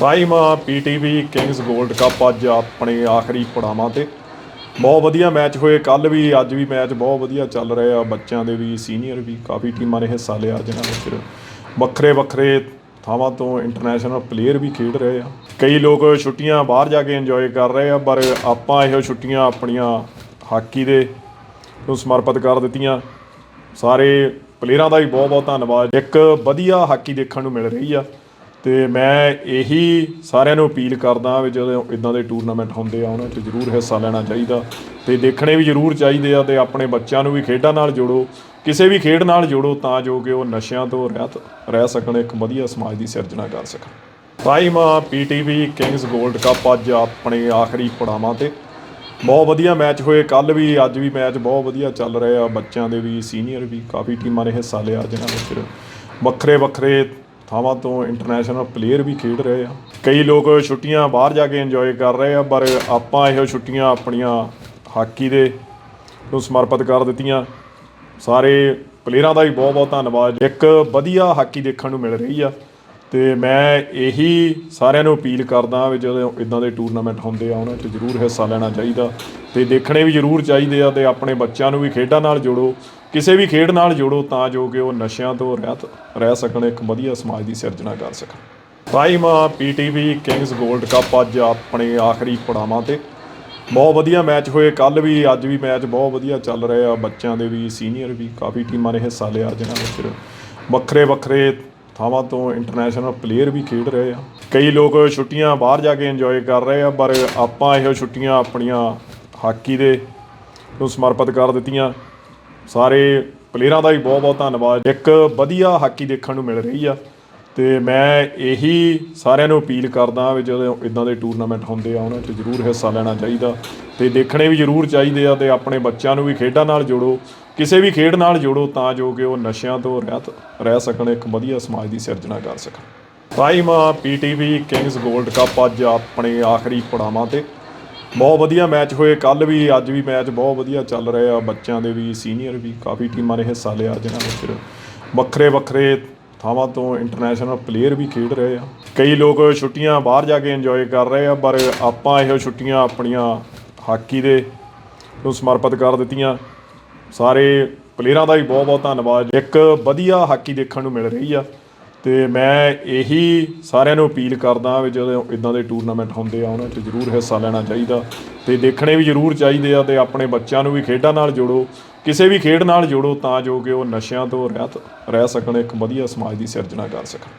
Time PTV Kings 골ਡ cup ਅੱਜ ਆਪਣੇ ਆਖਰੀ ਪੜਾਵਾਂ ਤੇ। ਬਹੁਤ ਵਧੀਆ ਮੈਚ ਹੋਏ। ਕੱਲ ਵੀ, ਅੱਜ ਵੀ ਮੈਚ ਬਹੁਤ ਵਧੀਆ ਚੱਲ ਰਹੇ ਆ। ਬੱਚਿਆਂ ਦੇ ਵੀ ਸੀਨੀਅਰ ਵੀ, ਕਾਫੀ ਟੀਮਾਂ ਨੇ ਹਿੱਸਾ ਲਿਆ ਜਿਨ੍ਹਾਂ ਵਿੱਚ ਵੱਖਰੇ ਵੱਖਰੇ ਥਾਵਾਂ ਤੋਂ ਇੰਟਰਨੈਸ਼ਨਲ ਪਲੇਅਰ ਵੀ ਖੇਡ ਰਹੇ ਆ। ਕਈ ਲੋਕ ਛੁੱਟੀਆਂ ਬਾਹਰ ਜਾ ਕੇ ਇੰਜੋਏ ਕਰ ਰਹੇ ਆ, ਪਰ ਆਪਾਂ ਇਹੋ ਛੁੱਟੀਆਂ ਆਪਣੀਆਂ ਹਾਕੀ ਦੇ ਨੂੰ ਸਮਰਪਿਤ ਕਰ ਦਿੱਤੀਆਂ। ਸਾਰੇ ਪਲੇਅਰਾਂ ਦਾ ਵੀ ਬਹੁਤ ਬਹੁਤ ਧੰਨਵਾਦ। ਇੱਕ ਵਧੀਆ ਹਾਕੀ ਦੇਖਣ ਨੂੰ ਮਿਲ ਰਹੀ ਆ। ਤੇ ਮੈਂ ਇਹੀ ਸਾਰਿਆਂ ਨੂੰ ਅਪੀਲ ਕਰਦਾ ਵੀ ਜਦੋਂ ਇਦਾਂ ਦੇ ਟੂਰਨਾਮੈਂਟ ਹੁੰਦੇ ਆ, ਉਹਨਾਂ 'ਚ ਜ਼ਰੂਰ ਹਿੱਸਾ ਲੈਣਾ ਚਾਹੀਦਾ ਤੇ ਦੇਖਣੇ ਵੀ ਜ਼ਰੂਰ ਚਾਹੀਦੇ ਆ ਤੇ ਆਪਣੇ ਬੱਚਿਆਂ ਨੂੰ ਵੀ ਖੇਡਾਂ ਨਾਲ ਜੋੜੋ, ਕਿਸੇ ਵੀ ਖੇਡ ਨਾਲ ਜੋੜੋ ਤਾਂ ਜੋ ਕਿ ਉਹ ਨਸ਼ਿਆਂ ਤੋਂ ਰਹਿਤ, ਰਹਿ ਸਕਣ, ਇੱਕ ਵਧੀਆ ਸਮਾਜ ਦੀ ਸਿਰਜਣਾ ਕਰ ਸਕਣ। ਟਾਈਮ ਪੀਟੀਵੀ ਕਿੰਗਸ 골ਡ ਕੱਪ ਅੱਜ ਆਪਣੇ ਆਖਰੀ ਪੜਾਵਾਂ ਤੇ। ਬਹੁਤ ਵਧੀਆ ਮੈਚ ਹੋਏ ਕੱਲ ਵੀ, ਅੱਜ ਵੀ ਮੈਚ ਬਹੁਤ ਵਧੀਆ ਚੱਲ ਰਹੇ ਆ, ਬੱਚਿਆਂ ਦੇ ਵੀ, ਸੀਨੀਅਰ ਵੀ, ਕਾਫੀ ਟੀਮਾਂ ਨੇ ਹਿੱਸਾ ਲਿਆ, ਜਿਨ੍ਹਾਂ ਵਿੱਚ ਵੱਖਰੇ ਵੱਖਰੇ ਥਾਵਾਂ ਤੋਂ ਇੰਟਰਨੈਸ਼ਨਲ ਪਲੇਅਰ ਵੀ ਖੇਡ ਰਹੇ ਆ। ਕਈ ਲੋਕ ਛੁੱਟੀਆਂ ਬਾਹਰ ਜਾ ਕੇ ਇੰਜੋਏ ਕਰ ਰਹੇ ਆ, ਪਰ ਆਪਾਂ ਇਹੋ ਛੁੱਟੀਆਂ ਆਪਣੀਆਂ ਹਾਕੀ ਦੇ ਨੂੰ ਸਮਰਪਿਤ ਕਰ ਦਿੱਤੀਆਂ। ਸਾਰੇ ਪਲੇਅਰਾਂ ਦਾ ਵੀ ਬਹੁਤ ਬਹੁਤ ਧੰਨਵਾਦ। ਇੱਕ ਵਧੀਆ ਹਾਕੀ ਦੇਖਣ ਨੂੰ ਮਿਲ ਰਹੀ ਆ ਤੇ ਮੈਂ ਇਹੀ ਸਾਰਿਆਂ ਨੂੰ ਅਪੀਲ ਕਰਦਾ ਵੀ ਜਦੋਂ ਇਦਾਂ ਦੇ ਟੂਰਨਾਮੈਂਟ ਹੁੰਦੇ ਆ, ਉਹਨਾਂ 'ਚ ਜ਼ਰੂਰ ਹਿੱਸਾ ਲੈਣਾ ਚਾਹੀਦਾ ਤੇ ਦੇਖਣੇ ਵੀ ਜ਼ਰੂਰ ਚਾਹੀਦੇ ਆ ਤੇ ਆਪਣੇ ਬੱਚਿਆਂ ਨੂੰ ਵੀ ਖੇਡਾਂ ਨਾਲ ਜੋੜੋ। ਕਿਸੇ ਵੀ ਖੇਡ ਨਾਲ ਜੋੜੋ ਤਾਂ ਜੋ ਕਿ ਉਹ ਨਸ਼ਿਆਂ ਤੋਂ ਰਹਿਤ ਰਹਿ ਸਕਣ, ਇੱਕ ਵਧੀਆ ਸਮਾਜ ਦੀ ਸਿਰਜਣਾ ਕਰ ਸਕਣ। ਟਾਈਮ ਪੀਟੀਵੀ ਕਿੰਗਸ 골ਡ ਕੱਪ ਅੱਜ ਆਪਣੇ ਆਖਰੀ ਪੜਾਵਾਂ ਤੇ। ਬਹੁਤ ਵਧੀਆ ਮੈਚ ਹੋਏ। ਕੱਲ ਵੀ, ਅੱਜ ਵੀ ਮੈਚ ਬਹੁਤ ਵਧੀਆ ਚੱਲ ਰਹੇ ਆ। ਬੱਚਿਆਂ ਦੇ ਵੀ, ਸੀਨੀਅਰ ਵੀ, ਕਾਫੀ ਟੀਮਾਂ ਨੇ ਹਿੱਸਾ ਲਿਆ, ਜਿਨ੍ਹਾਂ ਵਿੱਚ ਵੱਖਰੇ ਵੱਖਰੇ ਥਾਵਾਂ ਤੋਂ ਇੰਟਰਨੈਸ਼ਨਲ ਪਲੇਅਰ ਵੀ ਖੇਡ ਰਹੇ ਆ। ਕਈ ਲੋਕ ਛੁੱਟੀਆਂ ਬਾਹਰ ਜਾ ਕੇ ਇੰਜੋਏ ਕਰ ਰਹੇ ਆ, ਪਰ ਆਪਾਂ ਇਹੋ ਛੁੱਟੀਆਂ ਆਪਣੀਆਂ ਹਾਕੀ ਦੇ ਨੂੰ ਸਮਰਪਿਤ ਕਰ ਦਿੱਤੀਆਂ। ਸਾਰੇ ਪਲੇਅਰਾਂ ਦਾ ਵੀ ਬਹੁਤ ਬਹੁਤ ਧੰਨਵਾਦ। ਇੱਕ ਵਧੀਆ ਹਾਕੀ ਦੇਖਣ ਨੂੰ ਮਿਲ ਰਹੀ ਆ ਤੇ ਮੈਂ ਇਹੀ ਸਾਰਿਆਂ ਨੂੰ ਅਪੀਲ ਕਰਦਾ ਵੀ ਜਦੋਂ ਇਦਾਂ ਦੇ ਟੂਰਨਾਮੈਂਟ ਹੁੰਦੇ ਆ, ਉਹਨਾਂ 'ਚ ਜ਼ਰੂਰ ਹਿੱਸਾ ਲੈਣਾ ਚਾਹੀਦਾ ਤੇ ਦੇਖਣੇ ਵੀ ਜ਼ਰੂਰ ਚਾਹੀਦੇ ਆ ਤੇ ਆਪਣੇ ਬੱਚਿਆਂ ਨੂੰ ਵੀ ਖੇਡਾਂ ਨਾਲ ਜੋੜੋ, ਕਿਸੇ ਵੀ ਖੇਡ ਨਾਲ ਜੋੜੋ ਤਾਂ ਜੋ ਕਿ ਉਹ ਨਸ਼ਿਆਂ ਤੋਂ ਰਹਿਤ, ਰਹਿ ਸਕਣ, ਇੱਕ ਵਧੀਆ ਸਮਾਜ ਦੀ ਸਿਰਜਣਾ ਕਰ ਸਕਣ। ਟਾਈਮ ਪੀਟੀਵੀ ਕਿੰਗਸ 골ਡ ਕੱਪ ਅੱਜ ਆਪਣੇ ਆਖਰੀ ਪੜਾਵਾਂ ਤੇ। ਬਹੁਤ ਵਧੀਆ ਮੈਚ ਹੋਏ। ਕੱਲ ਵੀ, ਅੱਜ ਵੀ ਮੈਚ ਬਹੁਤ ਵਧੀਆ ਚੱਲ ਰਹੇ ਆ। ਬੱਚਿਆਂ ਦੇ ਵੀ, ਸੀਨੀਅਰ ਵੀ, ਕਾਫੀ ਟੀਮਾਂ ਨੇ ਹਿੱਸਾ ਲਿਆ ਜਿਨ੍ਹਾਂ ਵਿੱਚ। ਵੱਖਰੇ ਵੱਖਰੇ ਥਾਵਾਂ ਤੋਂ ਇੰਟਰਨੈਸ਼ਨਲ ਪਲੇਅਰ ਵੀ ਖੇਡ ਰਹੇ ਆ। ਕਈ ਲੋਕ ਛੁੱਟੀਆਂ ਬਾਹਰ ਜਾ ਕੇ ਇੰਜੋਏ ਕਰ ਰਹੇ ਆ, ਪਰ ਆਪਾਂ ਇਹੋ ਛੁੱਟੀਆਂ ਆਪਣੀਆਂ ਹਾਕੀ ਦੇ ਨੂੰ ਸਮਰਪਿਤ ਕਰ ਦਿੱਤੀਆਂ। ਸਾਰੇ ਪਲੇਅਰਾਂ ਦਾ ਵੀ ਬਹੁਤ ਬਹੁਤ ਧੰਨਵਾਦ। ਇੱਕ ਵਧੀਆ ਹਾਕੀ ਦੇਖਣ ਨੂੰ ਮਿਲ ਰਹੀ ਆ। ਤੇ ਮੈਂ ਇਹੀ ਸਾਰਿਆਂ ਨੂੰ ਅਪੀਲ ਕਰਦਾ ਵੀ ਜਦੋਂ ਇਦਾਂ ਦੇ ਟੂਰਨਾਮੈਂਟ ਹੁੰਦੇ ਆ, ਉਹਨਾਂ 'ਚ ਜ਼ਰੂਰ ਹਿੱਸਾ ਲੈਣਾ ਚਾਹੀਦਾ ਤੇ ਦੇਖਣੇ ਵੀ ਜ਼ਰੂਰ ਚਾਹੀਦੇ ਆ ਤੇ ਆਪਣੇ ਬੱਚਿਆਂ ਨੂੰ ਵੀ ਖੇਡਾਂ ਨਾਲ ਜੋੜੋ, ਕਿਸੇ ਵੀ ਖੇਡ ਨਾਲ ਜੋੜੋ ਤਾਂ ਜੋ ਕਿ ਉਹ ਨਸ਼ਿਆਂ ਤੋਂ ਰਹਿਤ, ਰਹਿ ਸਕਣ, ਇੱਕ ਵਧੀਆ ਸਮਾਜ ਦੀ ਸਿਰਜਣਾ ਕਰ ਸਕਣ।